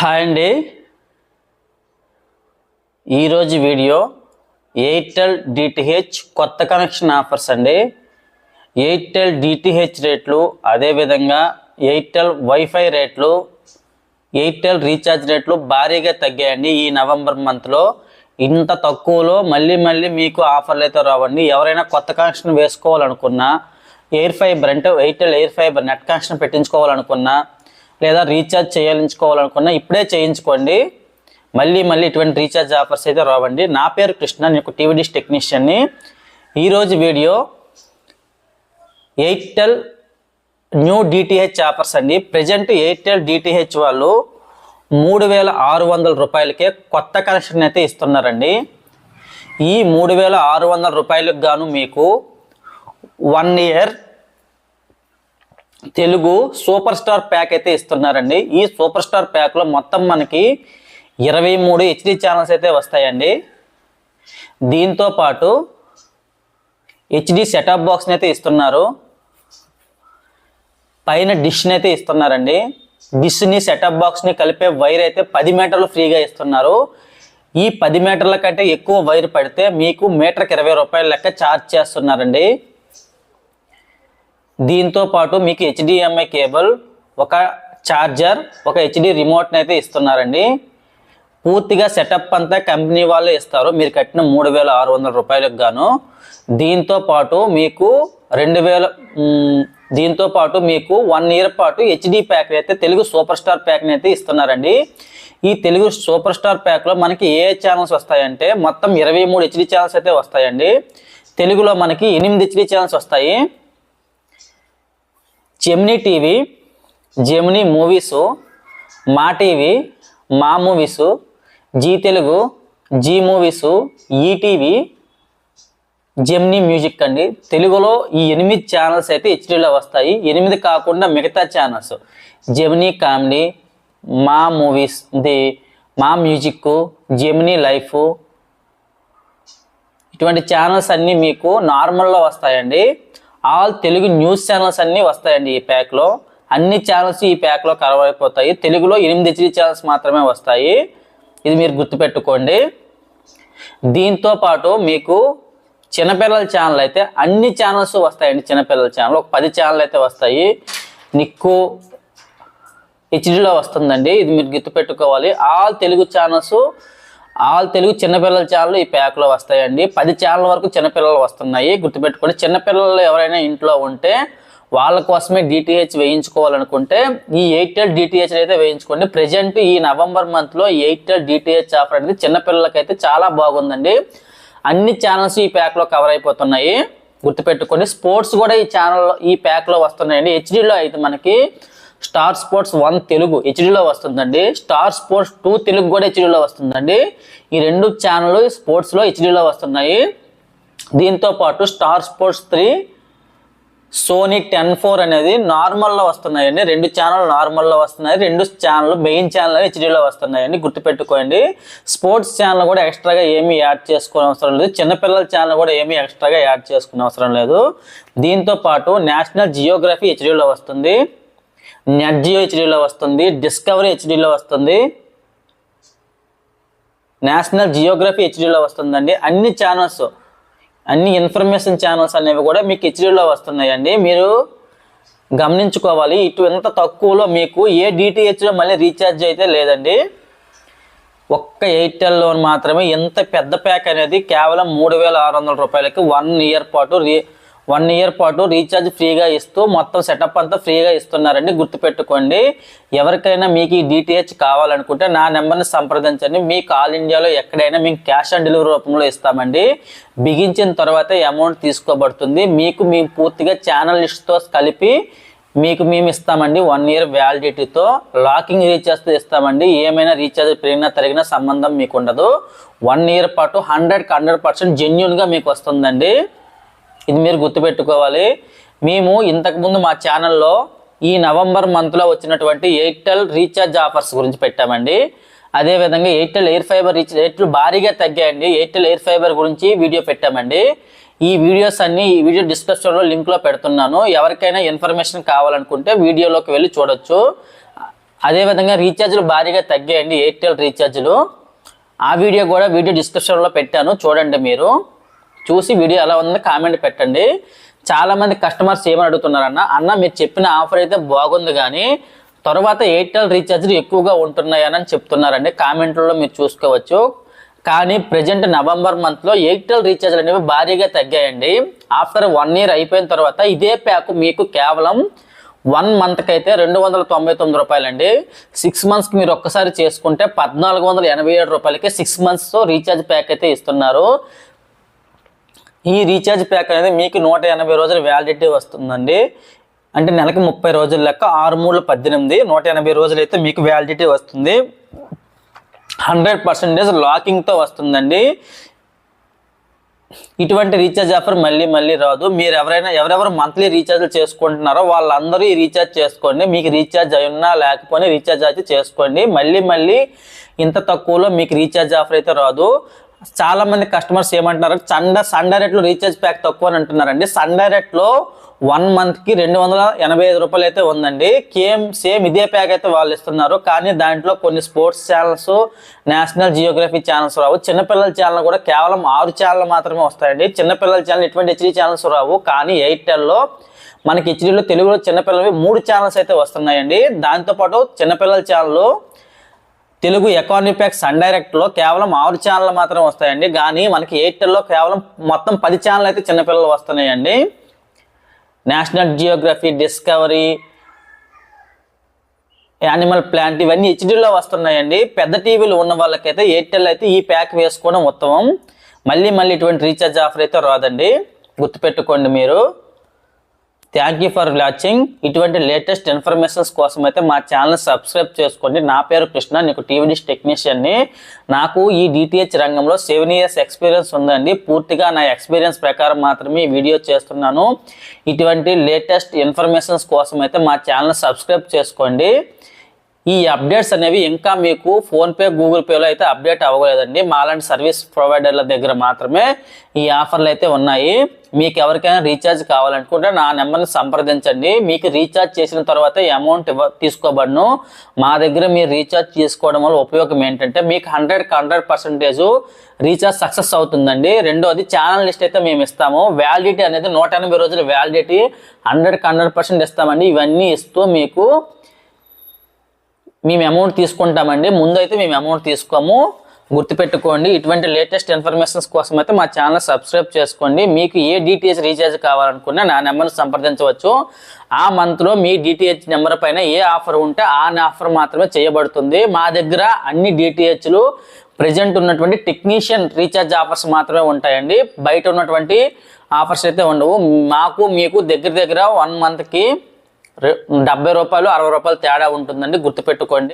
Hi అండి. ఈరోజు video Airtel DTH కొత్త కనెక్షన్ ఆఫర్స్ అండి. ఎయిర్టెల్ డిటిహెచ్ రేట్లు అదేవిధంగా ఎయిర్టెల్ వైఫై రేట్లు ఎయిర్టెల్ రీఛార్జ్ రేట్లు భారీగా తగ్గాయండి ఈ నవంబర్ మంత్లో. ఇంత తక్కువలో మళ్ళీ మళ్ళీ మీకు ఆఫర్లు అయితే రావండి. ఎవరైనా కొత్త కనెక్షన్ వేసుకోవాలనుకున్నా ఎయిర్ ఫైబర్ అంటే Airtel Air Fiber net connection పెట్టించుకోవాలనుకున్నా లేదా రీఛార్జ్ చేయాలనుకోవాలనుకున్నా ఇప్పుడే చేయించుకోండి. మళ్ళీ మళ్ళీ ఇటువంటి రీఛార్జ్ ఆఫర్స్ అయితే రావండి. నా పేరు కృష్ణ నేను టీవీ డిష్ టెక్నీషియన్ని ఈరోజు video Airtel new DTH offers అండి. ప్రజెంట్ ఎయిర్టెల్ డిటిహెచ్ వాళ్ళు మూడు వేల ఆరు వందల రూపాయలకే కొత్త కనెక్షన్ అయితే ఇస్తున్నారండి. ఈ మూడు వేల ఆరు వందల రూపాయలకు గాను మీకు one year Telugu super star pack అయితే ఇస్తున్నారండి. ఈ సూపర్ స్టార్ ప్యాక్లో మొత్తం మనకి ఇరవై మూడు హెచ్డి ఛానల్స్ అయితే వస్తాయండి. దీంతో పాటు హెచ్డి సెటప్ బాక్స్ని అయితే ఇస్తున్నారు. పైన డిష్ని అయితే ఇస్తున్నారండి. డిష్ని సెటప్ బాక్స్ని కలిపే వైర్ అయితే పది మీటర్లు ఫ్రీగా ఇస్తున్నారు. ఈ పది మీటర్ల కంటే ఎక్కువ వైర్ పడితే మీకు మీటర్కి ఇరవై రూపాయల లెక్క ఛార్జ్ చేస్తున్నారండి. దీంతో పాటు మీకు హెచ్డిఎంఐ కేబుల్ ఒక ఛార్జర్ ఒక హెచ్డి రిమోట్ని అయితే ఇస్తున్నారండి. పూర్తిగా సెటప్ అంతా కంపెనీ వాళ్ళే ఇస్తారు. మీరు కట్టిన మూడు వేల ఆరు వందల రూపాయలకు గాను. దీంతో పాటు మీకు రెండు వేల దీంతో పాటు మీకు వన్ ఇయర్ పాటు హెచ్డి ప్యాక్ అయితే తెలుగు సూపర్ స్టార్ ప్యాక్ని అయితే ఇస్తున్నారండి. ఈ తెలుగు సూపర్ స్టార్ ప్యాక్లో మనకి ఏ ఛానల్స్ వస్తాయంటే మొత్తం ఇరవై మూడు హెచ్డి ఛానల్స్ అయితే వస్తాయండి. తెలుగులో మనకి ఎనిమిది హెచ్డి ఛానల్స్ వస్తాయి. Gemini TV Gemini movies Maa TV Maa movies Zee Telugu Zee movies ETV Gemini music అండి. తెలుగులో ఈ ఎనిమిది ఛానల్స్ అయితే హెచ్డీలో వస్తాయి. ఎనిమిది కాకుండా మిగతా channels. Gemini comedy Maa movies the Maa music Gemini life. ఇటువంటి ఛానల్స్ అన్నీ మీకు నార్మల్లో వస్తాయండి. ఆల్ తెలుగు న్యూస్ ఛానల్స్ అన్నీ వస్తాయండి ఈ ప్యాక్లో అన్ని ఛానల్స్ ఈ ప్యాక్లో కవర్ అయిపోతాయి. తెలుగులో ఎనిమిది హెచ్డి ఛానల్స్ మాత్రమే వస్తాయి. ఇది మీరు గుర్తుపెట్టుకోండి. దీంతో పాటు మీకు చిన్నపిల్లల ఛానల్ అయితే అన్ని ఛానల్స్ వస్తాయండి చిన్నపిల్లల ఛానల్. ఒక పది ఛానల్ అయితే వస్తాయి. నిక్కు హెచ్డిలో వస్తుందండి. ఇది మీరు గుర్తుపెట్టుకోవాలి. All Telugu channels all Telugu చిన్నపిల్లల ఛానల్ ఈ ప్యాక్లో వస్తాయండి. పది ఛానల్ వరకు చిన్నపిల్లలు వస్తున్నాయి. గుర్తుపెట్టుకోండి చిన్నపిల్లలు ఎవరైనా ఇంట్లో ఉంటే వాళ్ళ కోసమే డిటిహెచ్ వేయించుకోవాలనుకుంటే ఈ ఎయిర్టెల్ డిటిహెచ్ అయితే వేయించుకోండి. ప్రజెంట్ ఈ నవంబర్ మంత్లో ఎయిర్టెల్ డిటిహెచ్ ఆఫర్ అనేది చిన్నపిల్లలకైతే చాలా బాగుందండి. అన్ని ఛానల్స్ ఈ ప్యాక్లో కవర్ అయిపోతున్నాయి. గుర్తుపెట్టుకోండి స్పోర్ట్స్ కూడా ఈ ఛానల్లో ఈ ప్యాక్లో వస్తున్నాయండి. హెచ్డీలో అయితే మనకి స్టార్ స్పోర్ట్స్ వన్ తెలుగు హెచ్డిలో వస్తుందండి. స్టార్ స్పోర్ట్స్ టూ తెలుగు కూడా హెచ్డిలో వస్తుందండి. ఈ రెండు ఛానల్ స్పోర్ట్స్లో హెచ్డిలో వస్తున్నాయి. దీంతో పాటు star sports three Sony ten four అనేది నార్మల్లో వస్తున్నాయండి. రెండు ఛానల్ నార్మల్లో వస్తున్నాయి. రెండు ఛానల్ మెయిన్ ఛానల్ హెచ్డీలో వస్తున్నాయండి. గుర్తుపెట్టుకోండి. స్పోర్ట్స్ ఛానల్ కూడా ఎక్స్ట్రాగా ఏమీ యాడ్ చేసుకునే అవసరం లేదు. చిన్నపిల్లల ఛానల్ కూడా ఏమీ ఎక్స్ట్రాగా యాడ్ చేసుకునే అవసరం లేదు. దీంతో పాటు నేషనల్ జియోగ్రఫీ హెచ్డీలో వస్తుంది. నెట్ జియో హెచ్డీలో వస్తుంది డిస్కవరీ హెచ్డీలో వస్తుంది. నేషనల్ జియోగ్రఫీ హెచ్డీలో వస్తుందండి. అన్ని ఛానల్స్ అన్ని ఇన్ఫర్మేషన్ ఛానల్స్ అనేవి కూడా మీకు హెచ్డీలో వస్తున్నాయండి. మీరు గమనించుకోవాలి ఇటు ఎంత తక్కువలో మీకు ఏ డిటిహెచ్లో మళ్ళీ రీఛార్జ్ అయితే లేదండి. ఒక్క ఎయిర్టెల్లో మాత్రమే ఎంత పెద్ద ప్యాక్ అనేది కేవలం మూడు వేల ఆరు వందల రూపాయలకి వన్ ఇయర్ పాటు రీ వన్ ఇయర్ పాటు రీఛార్జ్ ఫ్రీగా ఇస్తూ మొత్తం సెటప్ అంతా ఫ్రీగా ఇస్తున్నారండి. గుర్తుపెట్టుకోండి. ఎవరికైనా మీకు ఈ డిటిహెచ్ కావాలనుకుంటే నా నెంబర్ని సంప్రదించండి. మీకు ఆల్ ఇండియాలో ఎక్కడైనా మేము క్యాష్ ఆన్ డెలివరీ రూపంలో ఇస్తామండి. బిగించిన తర్వాత అమౌంట్ తీసుకోబడుతుంది. మీకు మేము పూర్తిగా ఛానల్ లిస్ట్తో కలిపి మీకు మేము ఇస్తామండి. వన్ ఇయర్ వ్యాలిడిటీతో లాకింగ్ రీఛార్జ్తో ఇస్తామండి. ఏమైనా రీఛార్జ్ పెరిగినా తరిగినా సంబంధం మీకు ఉండదు. వన్ ఇయర్ పాటు హండ్రెడ్కి హండ్రెడ్ పర్సెంట్ జెన్యున్గా మీకు వస్తుందండి. ఇది మీరు గుర్తుపెట్టుకోవాలి. మేము ఇంతకుముందు మా ఛానల్లో ఈ నవంబర్ మంత్లో వచ్చినటువంటి ఎయిర్టెల్ రీఛార్జ్ ఆఫర్స్ గురించి పెట్టామండి. అదేవిధంగా ఎయిర్టెల్ ఎయిర్ ఫైబర్ రీచ్ రేట్లు భారీగా తగ్గాయండి. ఎయిర్టెల్ ఎయిర్ ఫైబర్ గురించి వీడియో పెట్టామండి. ఈ వీడియోస్ అన్ని ఈ వీడియో డిస్క్రిప్షన్లో లింక్లో పెడుతున్నాను. ఎవరికైనా ఇన్ఫర్మేషన్ కావాలనుకుంటే వీడియోలోకి వెళ్ళి చూడొచ్చు. అదేవిధంగా రీఛార్జ్లు భారీగా తగ్గాయండి ఎయిర్టెల్ రీఛార్జ్లు. ఆ వీడియో కూడా వీడియో డిస్క్రిప్షన్లో పెట్టాను. చూడండి మీరు. చూసి వీడియో ఎలా ఉందో కామెంట్ పెట్టండి. చాలామంది కస్టమర్స్ ఏమని అడుగుతున్నారన్న అన్న మీరు చెప్పిన ఆఫర్ అయితే బాగుంది కానీ తర్వాత ఎయిర్టెల్ రీఛార్జ్లు ఎక్కువగా ఉంటున్నాయని చెప్తున్నారండి. కామెంట్లలో మీరు చూసుకోవచ్చు. కానీ ప్రజెంట్ నవంబర్ మంత్లో ఎయిర్టెల్ రీఛార్జ్లు అనేవి భారీగా తగ్గాయండి. ఆఫ్టర్ వన్ ఇయర్ అయిపోయిన తర్వాత ఇదే ప్యాక్ మీకు కేవలం వన్ మంత్కి అయితే రెండు వందల తొంభై తొమ్మిది రూపాయలండి. సిక్స్ మంత్స్కి మీరు ఒక్కసారి చేసుకుంటే పద్నాలుగు వందల ఎనభై ఏడు రూపాయలకి సిక్స్ మంత్స్తో రీఛార్జ్ ప్యాక్ అయితే ఇస్తున్నారు. ఈ రీఛార్జ్ ప్యాక్ అనేది మీకు నూట ఎనభై రోజుల వ్యాలిడిటీ వస్తుందండి. అంటే నెలకి ముప్పై రోజుల లెక్క ఆరు మూడు పద్దెనిమిది నూట ఎనభై రోజులు అయితే మీకు వ్యాలిడిటీ వస్తుంది. హండ్రెడ్ పర్సెంటేజ్ లాకింగ్తో వస్తుందండి. ఇటువంటి రీఛార్జ్ ఆఫర్ మళ్ళీ మళ్ళీ రాదు. మీరు ఎవరైనా ఎవరెవరు మంత్లీ రీఛార్జ్ చేసుకుంటున్నారో వాళ్ళందరూ ఈ రీఛార్జ్ చేసుకోండి. మీకు రీఛార్జ్ అయినా లేకపోయినా రీఛార్జ్ అయితే చేసుకోండి. మళ్ళీ మళ్ళీ ఇంత తక్కువలో మీకు రీఛార్జ్ ఆఫర్ అయితే రాదు. చాలా మంది కస్టమర్స్ ఏమంటున్నారు సండే సన్ డైరెక్ట్లో రీఛార్జ్ ప్యాక్ తక్కువ అని అంటున్నారండి. సన్ రేట్లో వన్ మంత్కి రెండు వందల ఎనభై ఐదు రూపాయలు అయితే ఉందండి. కేమ్ సేమ్ ఇదే ప్యాక్ అయితే వాళ్ళు ఇస్తున్నారు. కానీ దాంట్లో కొన్ని sports channels national geography channels రావు. చిన్నపిల్లల ఛానల్ కూడా కేవలం ఆరు ఛానల్ మాత్రమే వస్తాయండి. చిన్నపిల్లల ఛానల్ ఎటువంటి హెచ్డీ ఛానల్స్ రావు. కానీ ఎయిర్టెల్లో మనకి హెచ్డీలో తెలుగులో చిన్నపిల్లలవి మూడు ఛానల్స్ అయితే వస్తున్నాయండి. దాంతోపాటు చిన్నపిల్లల channel Telugu economy pack sun డైరెక్ట్లో కేవలం ఆరు ఛానల్ మాత్రం వస్తాయండి. కానీ మనకి ఎయిర్టెల్లో కేవలం మొత్తం పది ఛానల్ అయితే చిన్నపిల్లలు వస్తున్నాయండి. National geography Discovery animal planet ఇవన్నీ హెచ్డీలో వస్తున్నాయండి. పెద్ద టీవీలు ఉన్న వాళ్ళకైతే ఎయిర్టెల్ అయితే ఈ ప్యాక్ వేసుకోవడం ఉత్తమం. మళ్ళీ మళ్ళీ ఇటువంటి రీఛార్జ్ ఆఫర్ అయితే రాదండి. గుర్తుపెట్టుకోండి మీరు. థ్యాంక్ యూ ఫర్ వాచింగ్ ఇటువంటి లేటెస్ట్ ఇన్ఫర్మేషన్స్ కోసం అయితే మా ఛానల్ సబ్స్క్రైబ్ చేసుకోండి. నా పేరు కృష్ణ నీకు టీవీ డిష్ టెక్నీషియన్ని నాకు ఈ డిటిహెచ్ రంగంలో సెవెన్ ఇయర్స్ ఎక్స్పీరియన్స్ ఉందండి. పూర్తిగా నా ఎక్స్పీరియన్స్ ప్రకారం మాత్రమే వీడియో చేస్తున్నాను. ఇటువంటి లేటెస్ట్ ఇన్ఫర్మేషన్స్ కోసం అయితే మా ఛానల్ సబ్స్క్రైబ్ చేసుకోండి. ఈ అప్డేట్స్ అనేవి ఇంకా మీకు ఫోన్పే గూగుల్ పేలో అయితే అప్డేట్ అవ్వలేదండి. మాలాంటి సర్వీస్ ప్రొవైడర్ల దగ్గర మాత్రమే ఈ ఆఫర్లు అయితే ఉన్నాయి. మీకు ఎవరికైనా రీఛార్జ్ కావాలనుకుంటే నా నెంబర్ని సంప్రదించండి. మీకు రీఛార్జ్ చేసిన తర్వాత అమౌంట్ ఇవ్వ తీసుకోబడను. మా దగ్గర మీరు రీఛార్జ్ చేసుకోవడం వల్ల ఉపయోగం ఏంటంటే మీకు హండ్రెడ్కి హండ్రెడ్ పర్సెంటేజ్ రీఛార్జ్ సక్సెస్ అవుతుందండి. రెండోది ఛానల్ లిస్ట్ అయితే మేము ఇస్తాము. వ్యాలిడిటీ అనేది నూట ఎనభై రోజుల వ్యాలిడిటీ హండ్రెడ్కి హండ్రెడ్ పర్సెంట్ ఇస్తామండి. ఇవన్నీ ఇస్తూ మీకు మేము అమౌంట్ తీసుకుంటామండి. ముందు అయితే మేము అమౌంట్ తీసుకోము. గుర్తుపెట్టుకోండి ఇటువంటి లేటెస్ట్ ఇన్ఫర్మేషన్స్ కోసం అయితే మా ఛానల్ సబ్స్క్రైబ్ చేసుకోండి. మీకు ఏ డిటిహెచ్ రీఛార్జ్ కావాలనుకున్నా నా నెంబర్ని సంప్రదించవచ్చు. ఆ మంత్లో మీ డిటిహెచ్ నెంబర్ పైన ఏ ఆఫర్ ఉంటే ఆ ఆఫర్ మాత్రమే చేయబడుతుంది. మా దగ్గర అన్ని డిటిహెచ్లు ప్రజెంట్ ఉన్నటువంటి టెక్నీషియన్ రీఛార్జ్ ఆఫర్స్ మాత్రమే ఉంటాయండి. బయట ఉన్నటువంటి ఆఫర్స్ అయితే ఉండవు. మాకు మీకు దగ్గర దగ్గర వన్ మంత్కి డెబ్బై రూపాయలు అరవై రూపాయలు తేడా ఉంటుందండి. గుర్తుపెట్టుకోండి.